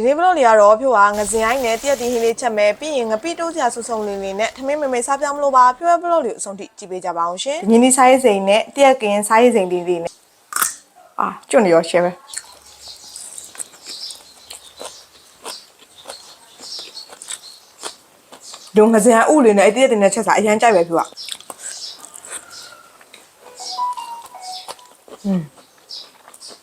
ဒီနေ့ဘလော့လေးကတော့ဖြိုးကငစင်အိုင်းနဲ့တရက်တီဟင်းလေးချက်မယ်ပြီးရင်ငပိတိုးစရာဆူဆုံလေးလေးနဲ့ထမင်းမမေစားပြောင်းမလို့ပါဖြိုးရဲ့ဘလော့လေးကိုအဆုံးထိကြည့်ပေးကြပါအောင်ရှင်ညီနီစားရေးစိန်နဲ့တရက်ကင်စားရေးစိန်လေးလေးနဲ့အာကျွတ်နေရောရှယ်ပဲဒုံငစင်အိုးလေးနဲ့အတရက်တင်နဲ့ချက်စားအရန်ကြိုက်ပဲဖြိုးကอืม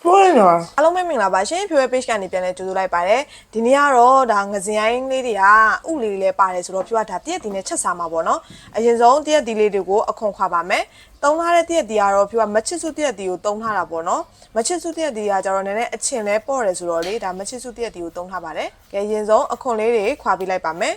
ဟုတ်တယ်နော်အားလုံးပဲမ င်္ဂလာပါရှင်ဖြိုးရဲ့ page ကနေပြန်လဲကြိုဆိုလိုက်ပါတယ်ဒီနေ့ကတော့ဒါငစင်ရိုင်းလေးတွေကဥလေးလေးပါတယ်ဆိုတော့ဖြိုးကဒါတရက်တီနဲ့ချက်စားမှာပေါ့နော်အရင်ဆုံးတရက်တီလေးတွေကိုအခွန်ခွာပါမယ်တုံးထားတဲ့တရက်တီကတော့ဖြိုးကမချစ်စုတရက်တီကိုတုံးထားတာပေါ့နော်မချစ်စုတရက်တီကကျတော့နည်းနည်းအချင်လဲပေါ့တယ်ဆိုတော့လေဒါမချစ်စုတရက်တီကိုတုံးထားပါတယ်ကဲအရင်ဆုံးအခွန်လေးတွေခွာပေးလိုက်ပါမယ်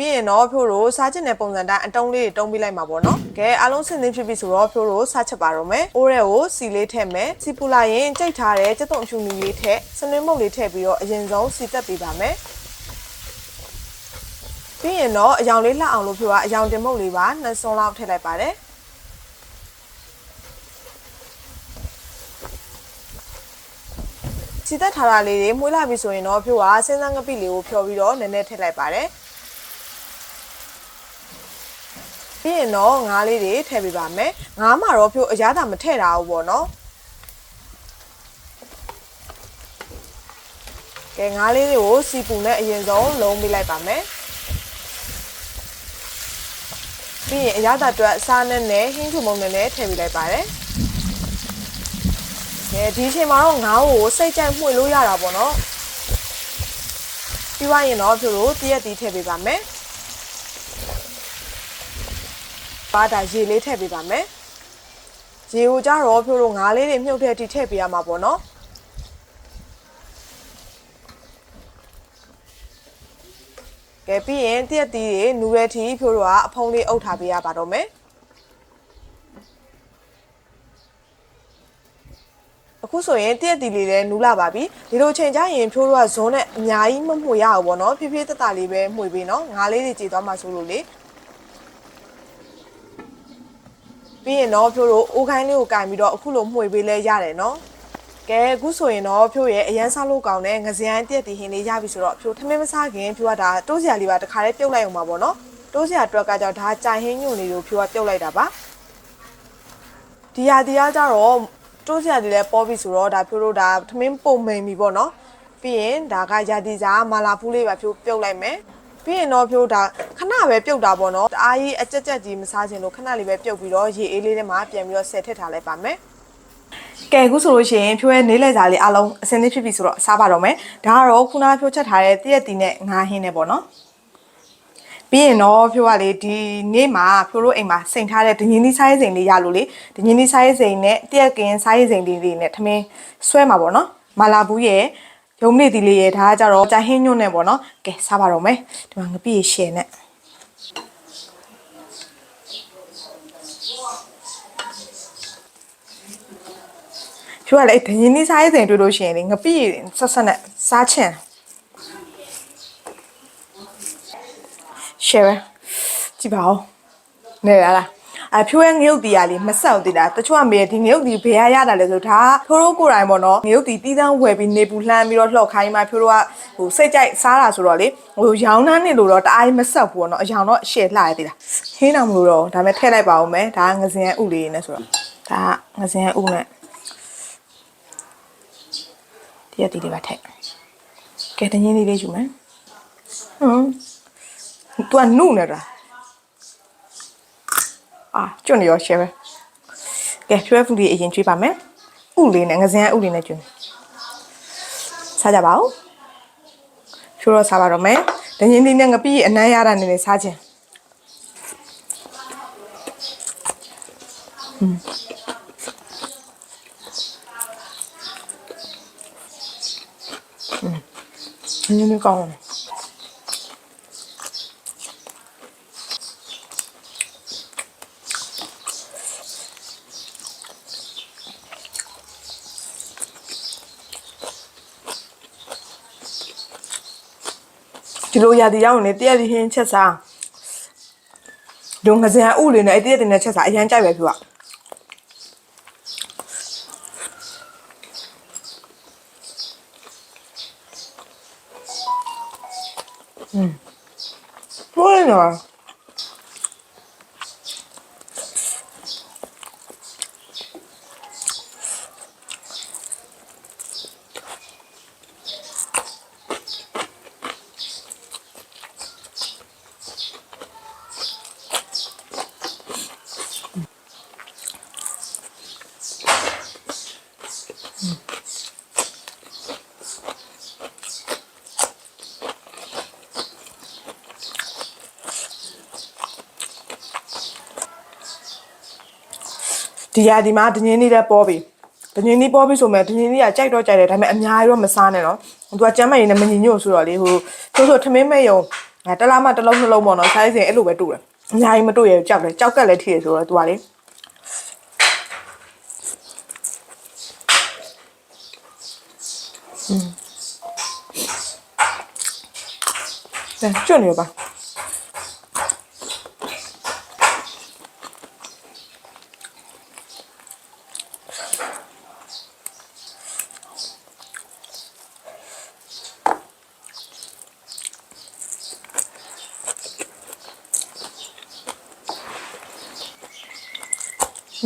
ပြီးရင်တော့ဖြိုးတို့စားချင်တဲ့ပုံစံတိုင်းအတုံးလေးတွေတုံးပေးလိုက်မှာပေါ့နော်။ကဲအားလုံးဆင်သင့်ဖြစ်ပြီဆိုတော့ဖြိုးတို့စားချက်ပါတော့မယ်။အိုးရဲကိုစီလေးထည့်မယ်။စီပူလာရင်ကြိတ်ထားတဲ့ကြက်သွန်အဖြူမီလေးထည့်စနွင်းမုတ်လေးထည့်ပြီးတော့အရင်ဆုံးစီတက်ပေးပါမယ်။ပြီးရင်တော့အယောင်လေးလှအောင်လို့ဖြိုးကအယောင်တင်မုတ်လေးပါနှစ်စွန်းလောက်ထည့်လိုက်ပါတယ်။စီတက်ထားတာလေးတွေမှုလာပြီဆိုရင်တော့ဖြိုးကစင်းစမ်းငပိလေးကိုဖြော်ပြီးတော့နည်းနည်းထည့်လိုက်ပါတယ်။ပြီး ရင်တော့ငါးလေးတွေထည့်ပေးပါမယ်ငါးမှာတော့ဖြိုးအရသာမထည့်တာဘူးပေါ့နော်ကဲငါးလေးတွေကိုစီပူနဲ့အရင်ဆုံးလုံးပေးလိုက်ပါမယ်ပြီးရင်အရသာအတွက်အစားနဲ့နဲ့ဟင်းချုံမုံနဲ့နဲ့ထည့်ပေးလိုက်ပါတယ်ကဲဒီအချိန်မှာတော့ငါးကိုစိတ်ကြိုက်မှွေလို့ရတာပေါ့နော်ပြီးသွားရင်တော့ဖြိုးတို့တရက်တီးထည့်ပေးပါမယ် ပါတာရေလေးထည့်ပေးပါမယ်ရေကိုကြတော့ဖြိုးတို့ငါးလေးတွေမြုပ်တဲ့တီထည့်ပေးရမှာပေါ့နော်ကဲပြီးရင်တရက်တီးတွေနူရဲတီဖြိုးတို့ကအဖုံးလေးအုပ်ထားပေးရပါတော့မယ်အခုဆိုရင်တရက်တီလေးလည်းနူးလာပါပြီဒီလိုချိန်ကျရင်ဖြိုးတို့ကဇွန်းနဲ့အများကြီးမမှုရအောင်ပေါ့နော်ဖြည်းဖြည်းတက်တာလေးပဲမှုပေးနော်ငါးလေးတွေကြည်သွားမှဆိုလို့လေ ပြီးရင်တော့ဖြိုးတို့အိုးခိုင်းလေးကိုကင်ပြီးတော့အခုလိုမှုပေးလဲရတယ်နော်ကဲအခုဆိုရင်တော့ဖြိုးရဲ့အရန်စားလို့ကောင်းတဲ့ငစရိုင်းတက်တီဟင်းလေးရပြီဆိုတော့ဖြိုးထမင်းမစားခင်ဖြိုးကဒါတိုးစရာလေးပါတခါလေးပြုတ်လိုက်အောင်ပါပေါ့နော်တိုးစရာအတွက်ကကြောင့်ဒါကြိုင်ဟင်းညွန့်လေးကိုဖြိုးကပြုတ်လိုက်တာပါဒီဟာဒီကကြတော့တိုးစရာတွေလည်းပေါ်ပြီဆိုတော့ဒါဖြိုးတို့ဒါထမင်းပုံမိန်ပြီပေါ့နော်ပြီးရင်ဒါကရာဒီစားမာလာဖူးလေးပါဖြိုးပြုတ်လိုက်မယ် ပြီးရင်တော့ဖြိုးဒါခဏပဲပြုတ်တာပေါ့နော်တအားကြီးအကြက်ကြက်ကြီးမစားချင်လို့ခဏလေးပဲပြုတ်ပြီးတော့ရေအေးလေးထဲမှာပြန်ပြီးတော့ဆယ်ထည့်ထားလိုက်ပါမယ်ကဲအခုဆိုလို့ရှိရင်ဖြိုးရဲ့နေလဲစားလေးအားလုံးအစင်းလေးဖြစ်ပြီဆိုတော့စားပါတော့မယ်ဒါကတော့ခုနဖြိုးချက်ထားတဲ့တရက်တီနဲ့ငါးဟင်းနဲ့ပေါ့နော်ပြီးရင်တော့ဖြိုးကလေဒီနေ့မှာဖြိုးတို့အိမ်မှာစိန်ထားတဲ့ဒညင်းသီးစားရေးစိန်လေးရလို့လေဒညင်းသီးစားရေးစိန်နဲ့တရက်ကင်စားရေးစိန်လေးလေးနဲ့ထမင်းဆွဲမှာပေါ့နော်မာလာဘူးရဲ့ ရုံနေတီလေးရဲ့ဒါကကြတော့ကြာဟင်းညွန့်နဲ့ပေါ့နော်ကဲစားပါတော့မယ်ဒီမှာငပိရရှယ်နဲ့ဖြိုးကလေဒညင်းသီးစားရေးစိန်တွေ့လို့ရှိရင်လေငပိဆက်ဆက်နဲ့စားချင် share ကြည့်ပါဦးနေရလား အဖြိုးရဲ့ငရုတ်တီရလေးမဆက်အောင်တည်တာတချို့ကမေးဒီငရုတ်တီဘယ်ရရတာလဲဆိုဒါဖြိုးတို့ကိုယ်တိုင်ပေါ့နော်ငရုတ်တီတီးတန်းဝယ်ပြီးနေပူလှမ်းပြီးတော့လှော့ခိုင်းမှဖြိုးတို့ကဟိုစိတ်ကြိုက်စားတာဆိုတော့လေဟိုရောင်းနှမ်းနေလို့တော့တအားကြီးမဆက်ဘူးပေါ့နော်အရောင်တော့ရှယ်လှရသေးတာဟင်းအောင်မလို့တော့ဒါမဲ့ထည့်လိုက်ပါဦးမယ်ဒါကငစင်ရဲ့ဥလေးနဲ့ဆိုတော့ဒါကငစင်ရဲ့ဥနဲ့တရက်တီလေးပါထည့်ကဲတငင်းလေးလေးယူမယ်ဟွန်း तू ကနုနေတာ အာကျွတ်နေရောရှယ်ပဲကဲဖြွဲဖူလေးအရင်ကျွေးပါမယ်ဥလေးနဲ့ငစင်ဥလေးနဲ့ကျွေးစားကြပါဦးဖြိုးတော့စားပါတော့မယ်ဒင်းချင်းလေးနဲ့ငပိအနမ်းရတာနေနေစားခြင်းဟွန်းဟွန်းနည်းနည်းကောင်းတယ် ဒီလိုရာဒီရောက်နေတရက်ဒီဟင်းချက်စားဒုံငစင်ဥလေးနဲ့အဲ့တရက်တင်နဲ့ချက်စားအရန်ကြိုက်ပဲပြူอ่ะ ပြောရတော့ ဒီရဒီမှာဒင်းင်းလေးတဲ့ပေါ်ပြီဒင်းင်းလေးပေါ်ပြီဆိုမဲ့ဒင်းင်းလေးကကြိုက်တော့ကြိုက်တယ်ဒါပေမဲ့အများကြီးတော့မစားနဲ့နော်သူကကျမ်းမရင်နဲ့မညီညွတ်ဆိုတော့လေဟိုဆိုဆိုထမင်းမဲ့ယုံတလားမှတစ်လုံးနှလုံးပေါ့နော်စားစင်အဲ့လိုပဲတူတယ်အများကြီးမတူရကြောက်တယ်ကြောက်ကက်လည်းထိရဆိုတော့သူကလေ嗯，这里吧。 င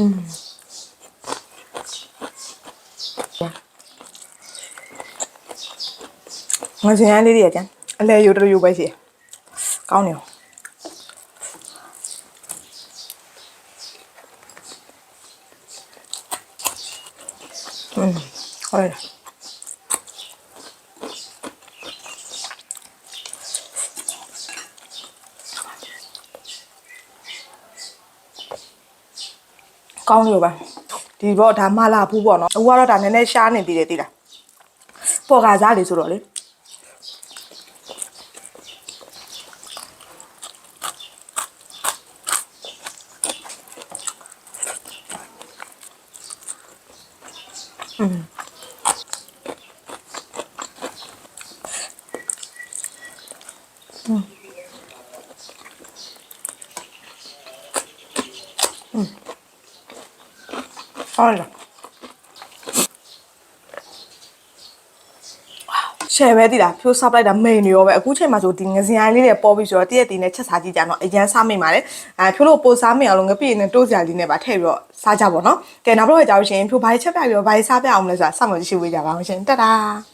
ါစင်ရမ်းလေးတွေကျန်အလဲယူတယူပဲရှိတယ် ကောင်းနေအောင်อืมဟုတ်တယ်ကောင်းလို့ပါဒီတော့ဒါမလာဘူးပေါ့နော်အခုကတော့ဒါနည်းနည်းရှားနေသေးတယ်သိလားပေါ်ကစားလေဆိုတော့လေ ဟုတ်လားရှယ်ပဲတည်လားဖြိုးစားပလိုက်တာမိန်နေရောပဲအခုချိန်မှာဆိုဒီငစင်ရိုင်းလေးတွေပေါ်ပြီးဆိုတော့တည့်ရတည်နဲ့ချက်စားကြည့်ကြတော့အရန်စားမိပါတယ်အဲဖြိုးလို့ပိုစားမိအောင်လို့ငပိနဲ့တိုးစရာလေးနဲ့ပါထည့်ပြီးတော့စားကြပါတော့ကဲနောက်တော့ကြောက်ရှင်ဖြိုးဘာချက်ပြပြီးတော့ဘာစားပြအောင်လဲဆိုတာစောင့်လို့ရှိဝေးကြပါအောင်ရှင်တက်တာ